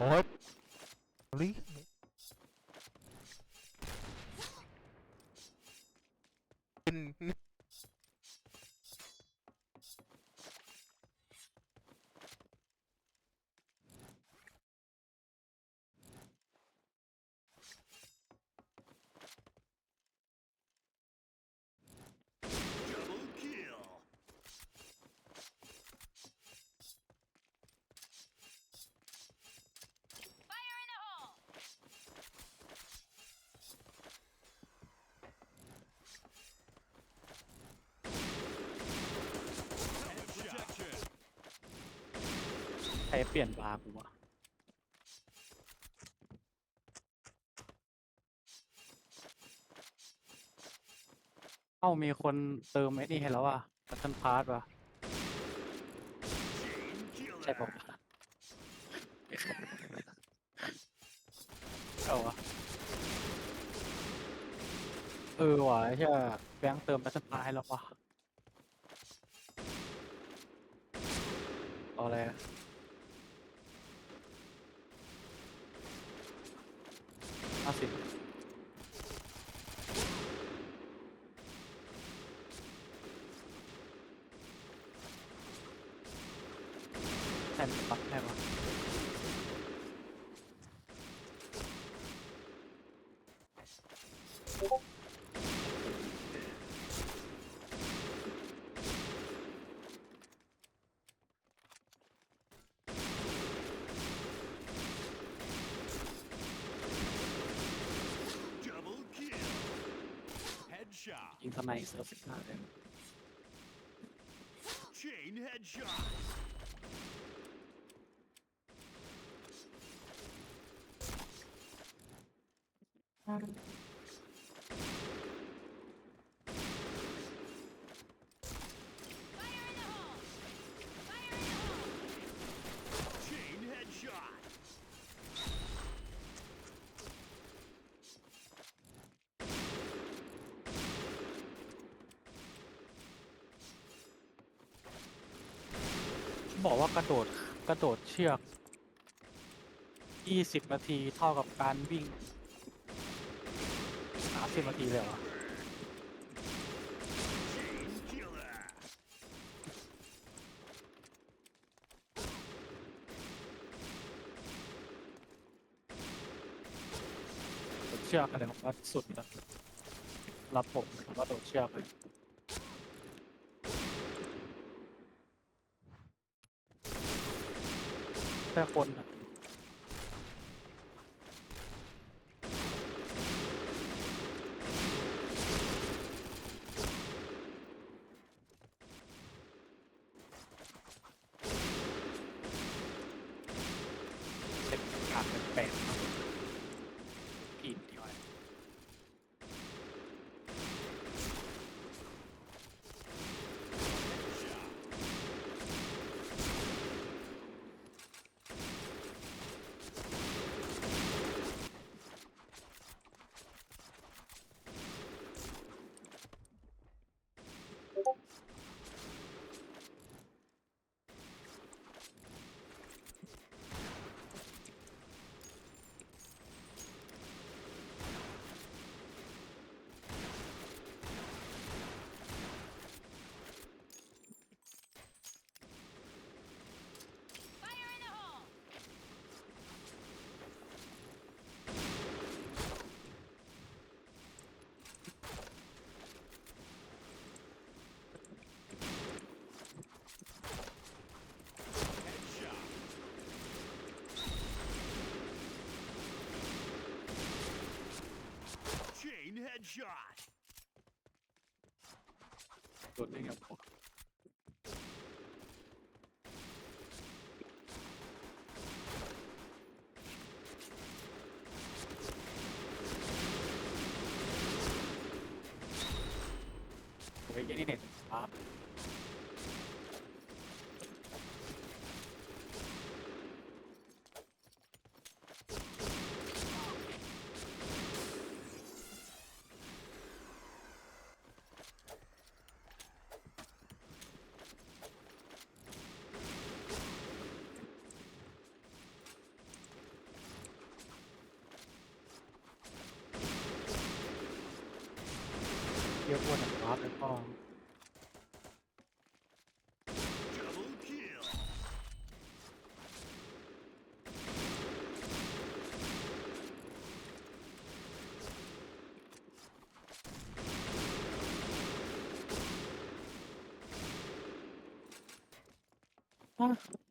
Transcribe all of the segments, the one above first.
โอ้ยลิเป็น ใคร เปลี่ยนบาร์กูวะเอ้ามีคนเติมไอ้นี่ให้แล้วอะพัฒนพาร์ทวะใช่ปะวะเอาวะเออว่ะใช่แบงค์เติมพัฒนพาร์ทให้แล้ววะเอาอะไรอะห้าสิบแทนปักแทนวะ Double kill. Headshot. ยิงทนายเซิร์ฟสิบห้าเลย Chain headshot. 'Chain headshot. บอกว่ากระโดดกระโดดเชือกยี่สิบนาทีเท่ากับการวิ่งสามสิบนาทีเลยเหรอเชือกอะไรของว่าสุดแล้วรับผมผมว่าโดดเชือกเลย แค่คนอะเป็นการแปลกๆกินดีกว่า Headshot. Chain headshot. โดนได้ไงผมโอ้ยยันนี่เน็ตครับ ฮ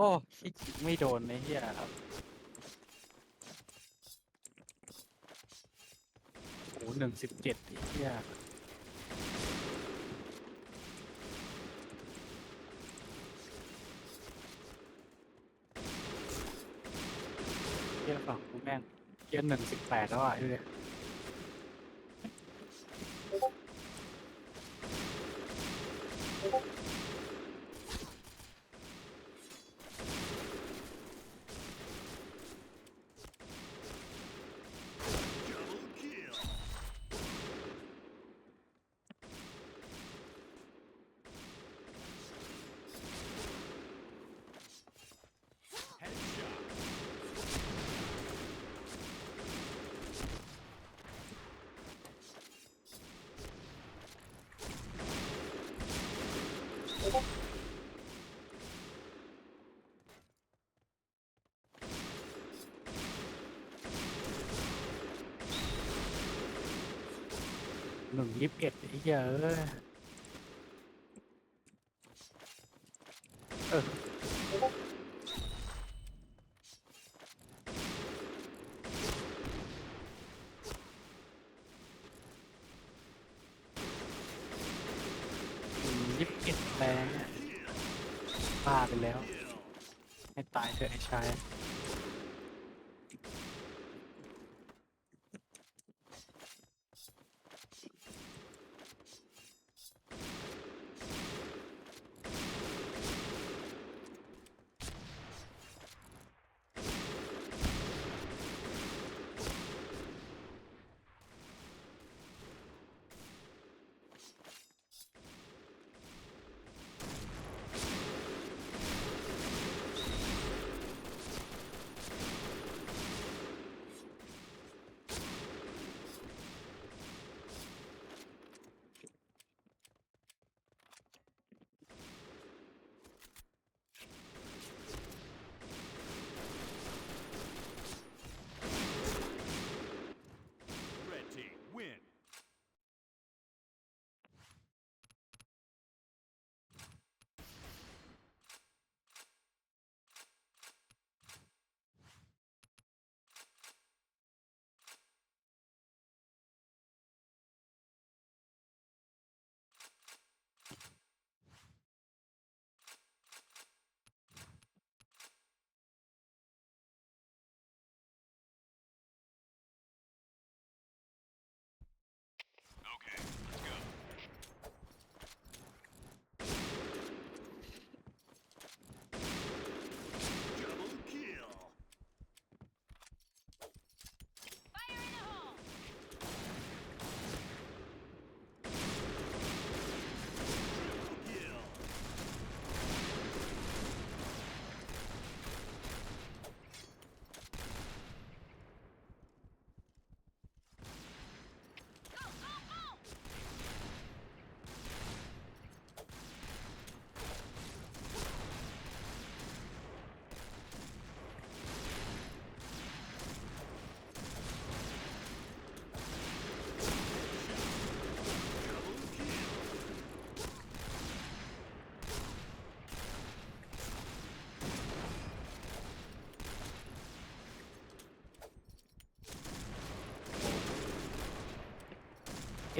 อ้ขี้จิไม่โดนไอ้เหี้ยครับโอ้หนึ่งสิบเจ็ดไอ้เหี้ยเหี้ยฝั่งกูแม่งเหี้ยหนึ่งสิบแปดแล้วอะไอ้ หนึ่งยี่สิบเอ็ดไอ้เหี้ยเอ้ยเออ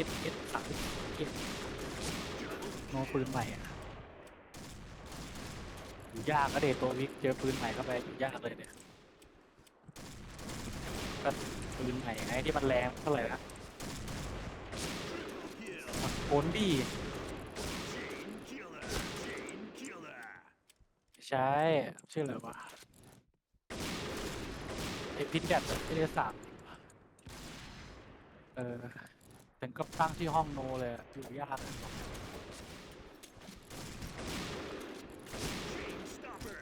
เอสเอสสามเอ็ดน้ตปืนใหม่อะอยู่ยากก็เดทตัววิกเจอปืนใหม่เข้าไปอยู่ยากเลยเนี่ยก็ปืนใหม่ไงที่มันแรงเท่าไหร่นะโอนดีใช่ชื่ออะไรวะไอพิทแดดที่ได้สามเออ ถึงกับตั้งที่ห้องโนเลยอะอยู่ยาก Chain stopper.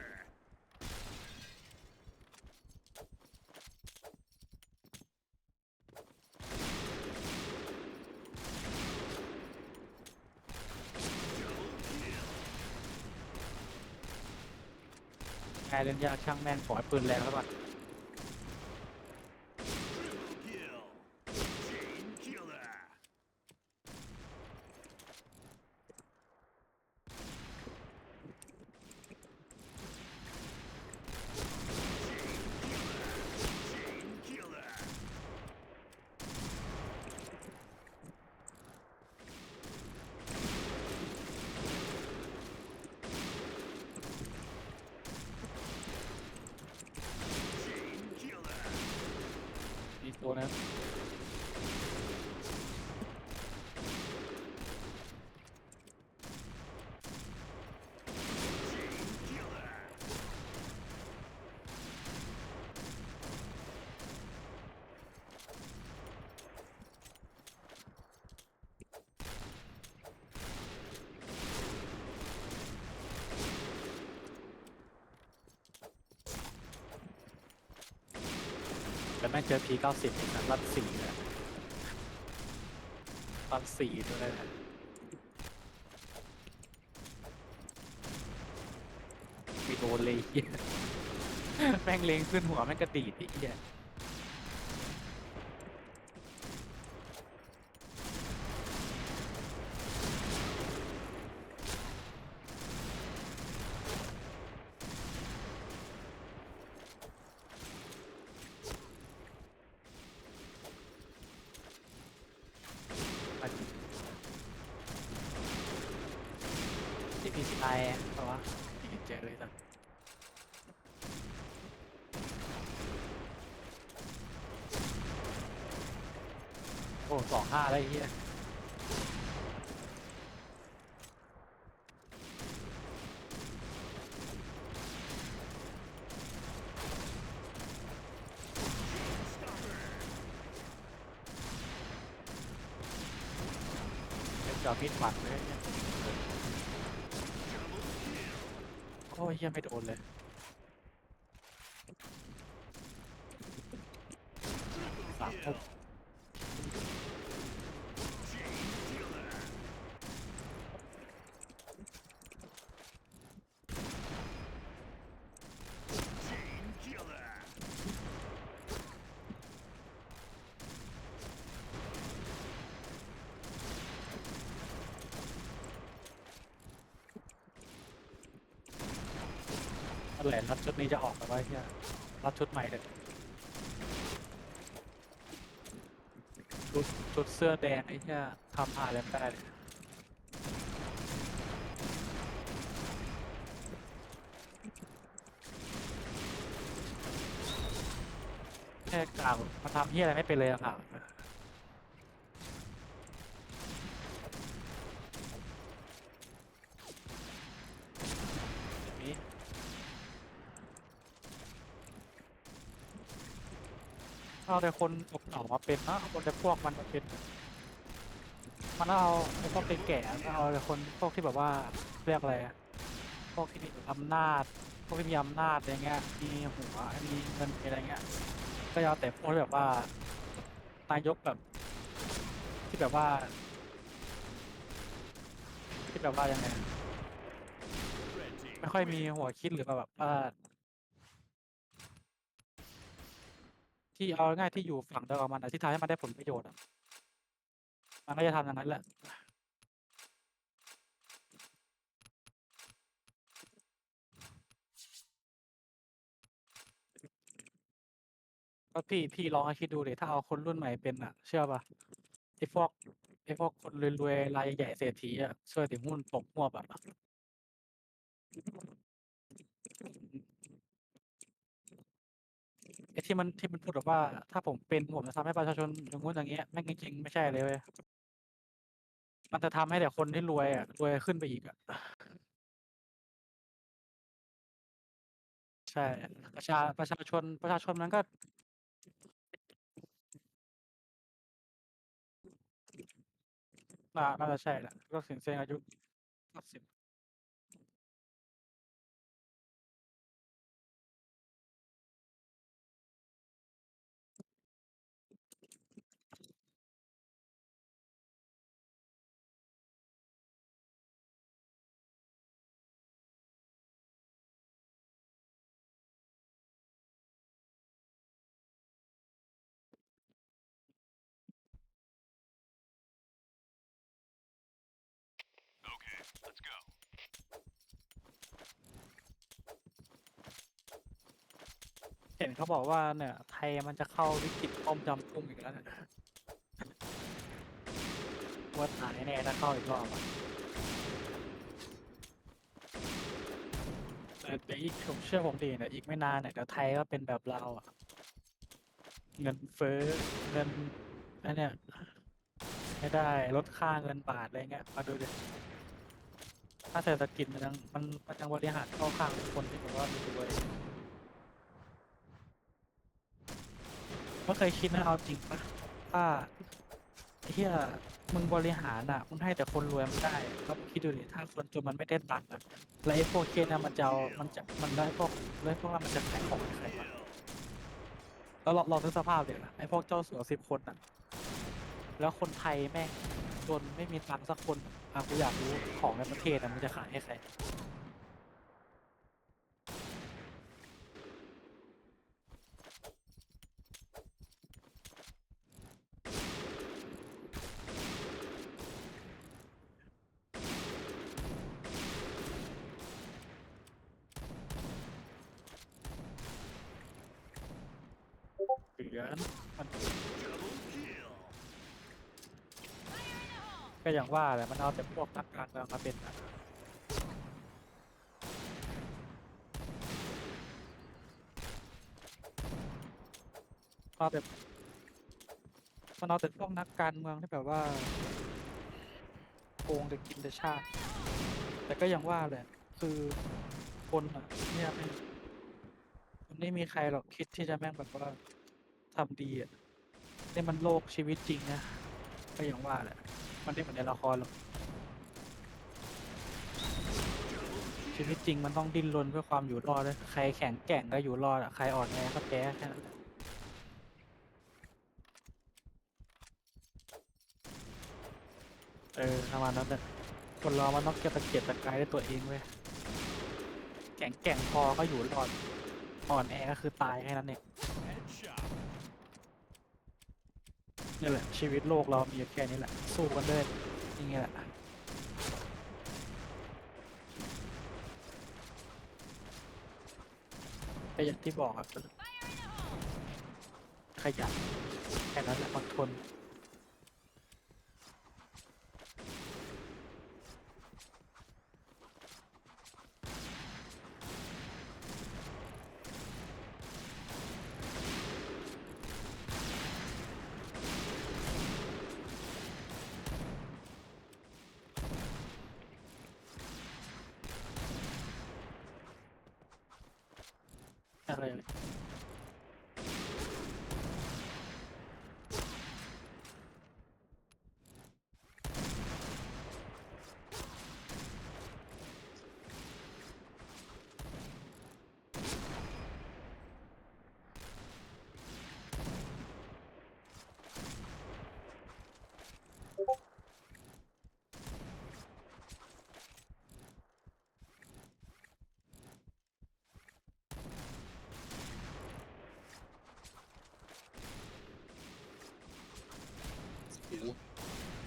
ไงเล่นยากช่างแม่งขอให้ปืนแรงแล้วก่อน Triple kill. Chain killer. 'Chain killer. มีตัวนะ แต่แม่งเจอพีเก้าสิบนะรับสี่เลยรับสี่ด้วยนะมีโดนเลยเหี้ยแม่งเลงขึ้นหัวแม่งกระดีดไอ้เหี้ย เพราะว่าเจอเลยสักโอ้สองห้าได้ไอ้เหี้ย เป็นจอมิดหมัดเลยเนี่ยโอ้ ยังไม่โดนเลย สามทุ่ม Chain killer. นั่นแหละรัดชุดนี้จะออกแต่ว่าเนี่ยรัดชุดใหม่เลยชุดชุดเสื้อแดงไอ้เนี่ยทำหาแล้วได้เลยแค่กล่าวมาทำเฮียอะไรไม่เป็นเลยอะค่ะนี้ เอาแต่คนตกเต่ามาเป็นนะเอาคนแต่พวกมันมาเป็น มันเอาไอ้พวกแก่ๆมันเอาแต่คนพวกที่แบบว่าเรียกอะไรอะพวกที่มีอำนาจ พวกที่มีอำนาจอะไรเงี้ย มีหัว มีเงินมีอะไรเงี้ย ก็เอาแต่พวกที่แบบว่านายกแบบ ที่แบบว่า ที่แบบว่ายังไง ไม่ค่อยมีหัวคิดหรือแบบว่า ที่เอาง่ายที่อยู่ฝั่งเดียวกับมันอะที่ทำให้มันได้ผลประโยชน์อะมันก็จะทำอย่างนั้นแหละก็พี่พี่ลองคิดดูดิถ้าเอาคนรุ่นใหม่เป็นอะ เชื่อป่ะไอ้พวกไอ้พวกคนรวยๆรายใหญ่เศรษฐีอะช่วยถึงหุ้นตกหวบอะไอ้ ที่มันที่มันพูดแบบว่า ถ้าผมเป็นผมจะทำให้ประชาชนอย่างงู้นอย่างเงี้ยแม่งจริงๆไม่ใช่เลยเว้ยมันจะทำให้แต่คนที่รวยอะรวยขึ้นไปอีกอะใช่ ประชาประชาชนประชาชนมันก็ น่าน่าจะใช่แหละก็ถึงเส้นอายุสิบ let's go. เห็นเขาบอกว่าเนี่ย ไทยมันจะเข้าวิกฤตต้มยำกุ้งอีกแล้วเนี่ยว่าตายแน่ถ้าเข้าอีกรอบอะแต่เดี๋ยวอีกผมเชื่อผมดีเนี่ยอีกไม่นานเนี่ยเดี๋ยวไทยก็เป็นแบบเราวอะเงินเฟ้อเงินอันเนี้ยไม่ได้ลดค่าเงินบาทอะไรเงี้ยมาดูดิ ถ้าเศรษฐกิจมันยังมันมันยังบริหารเข้าข้างคนที่แบบว่ามีรวยก็เคยคิดนะเอาจริงปะถ้าไอ้เฮียมึงบริหารอะมึงให้แต่คนรวยมันได้แล้วคิดดูดิถ้าคนจนมันไม่ได้ตังค์อะแล้วไอ้พวกเคสนะมันจะเอามันจะมันได้พวกได้พวกนั้นมันจะขายของให้ใครวะแล้วเราเรานึกสภาพเลยนะไอ้พวกเจ้าสัวสิบคนอะ แล้วคนไทยแม่ง จนไม่มีตังค์สักคนอะกูอยากรู้ของในประเทศอะมันจะขายให้ใคร เหลือมัน Double kill. ก็อย่างว่าแหละมันเอาแต่พวกนักการเมืองมาเป็นอะเอาแต่มันเอาแต่พวกนักการเมืองที่แบบว่าโกงแต่กินแต่ชาติ แต่ก็อย่างว่าแหละคือคนอะเนี่ยไม่มันไม่มีใครหรอกคิดที่จะแม่งแบบว่าทำดีอะนี่มันโลกชีวิตจริงนะก็อย่างว่าแหละ มันไม่เหมือนในละครหรอก ชีวิตจริงมันต้องดิ้นรนเพื่อความอยู่รอดเลยใครแข็งแกร่งก็อยู่รอดอะใครอ่อนแอก็แพ้แค่นั้นเออประมาณนั้นแหละคนเรามันต้องเก็บตะเกียบตะกายด้วยตัวเองเว้ย แข็งแกร่งพอก็อยู่รอด อ่อนแอก็คือตายแค่นั้นเอง Headshot. นี่แหละ ชีวิตโลกเรามีแค่นี้แหละ สู้กันด้วยอย่างเงี้ยแหละแต่อย่างที่บอกอะขยันแค่นั้นแหละอดทน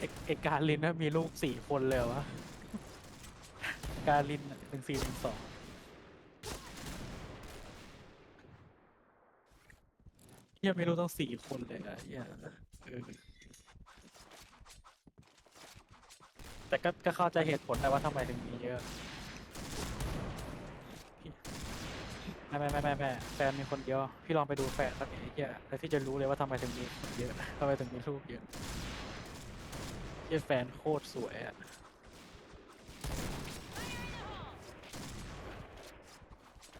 เอกเอการลินนะมีลูกสี่คนเลยเหรอวะ การลินหนึ่งสี่หนึ่งสองเฮียไม่รู้ต้องสี่คนเลยอะเฮียเออแต่ก็ก็เข้าใจเหตุผลได้ว่าทำไมถึงมีเยอะพี่ไม่ไม่ไม่ไม่ไม่แฟนมีคนเดียว พี่ลองไปดูแฟนสักทีเฮียแล้วพี่จะรู้เลยว่าทำไมถึงมีคนเยอะทำไมถึงมีลูกเยอะ พที่แฟนโคตรสวยอะ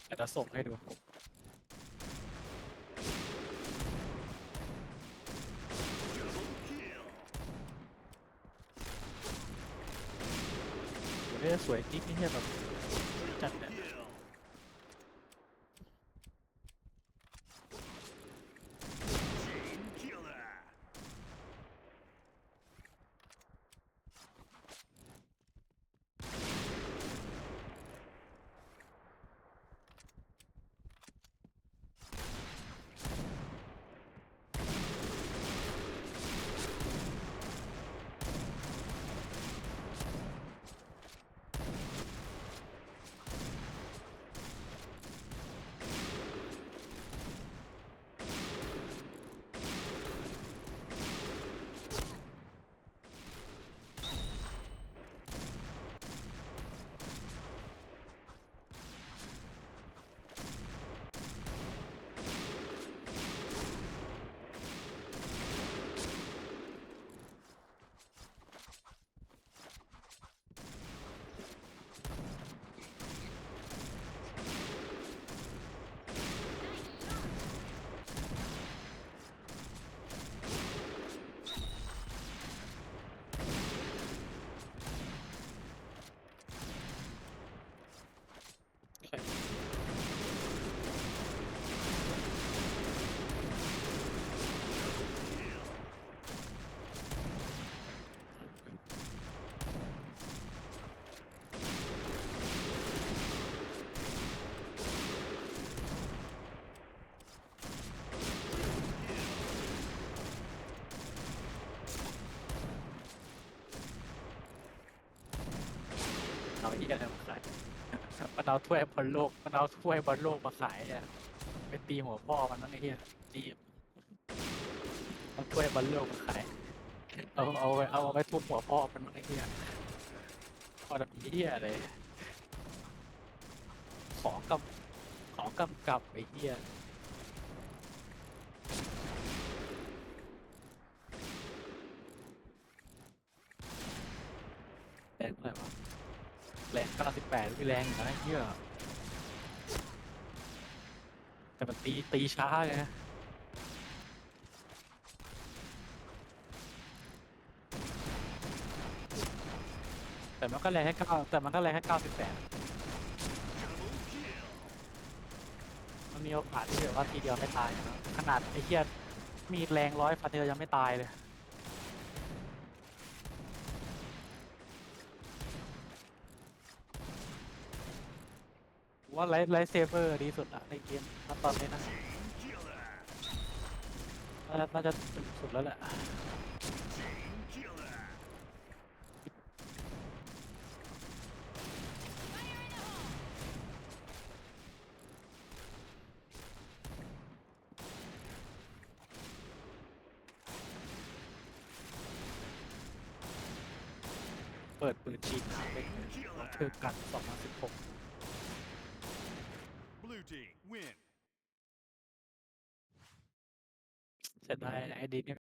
แต่จะส่งให้ดู เฮ้ยสวยจริงนี่เฮียแบบ มันเอาถ้วยบอลโลกมันเอาถ้วยบอลโลกมาขายอ่ยไปตีหัวพ่อมันนั่นไอ้เหี้ยตีเอาถ้วยบอลโลกมาขายเอาเอาไปเอาไปทุบหัวพ่อมันนั่นไอ้เหี้ยพอแบบเหี้ยเลยของกำของกำกับไอ้เหี้ย 98มีแรงอยู่นะเฮียแต่มันตีตีช้าไงแต่มันก็แรงแค่9แต่มันก็แรงแค่98มันมีโอกาสที่แบบว่าทีเดียวไม่ตายนะขนาดไอ้เฮียมีแรงร้อยฟัเธอยังไม่ตายเลย ว่าไลท์ไลท์เซเบอร์ดีสุดอะในเกมณตอนนี้นะน่าจะน่าจะสุดแล้วแหละ academia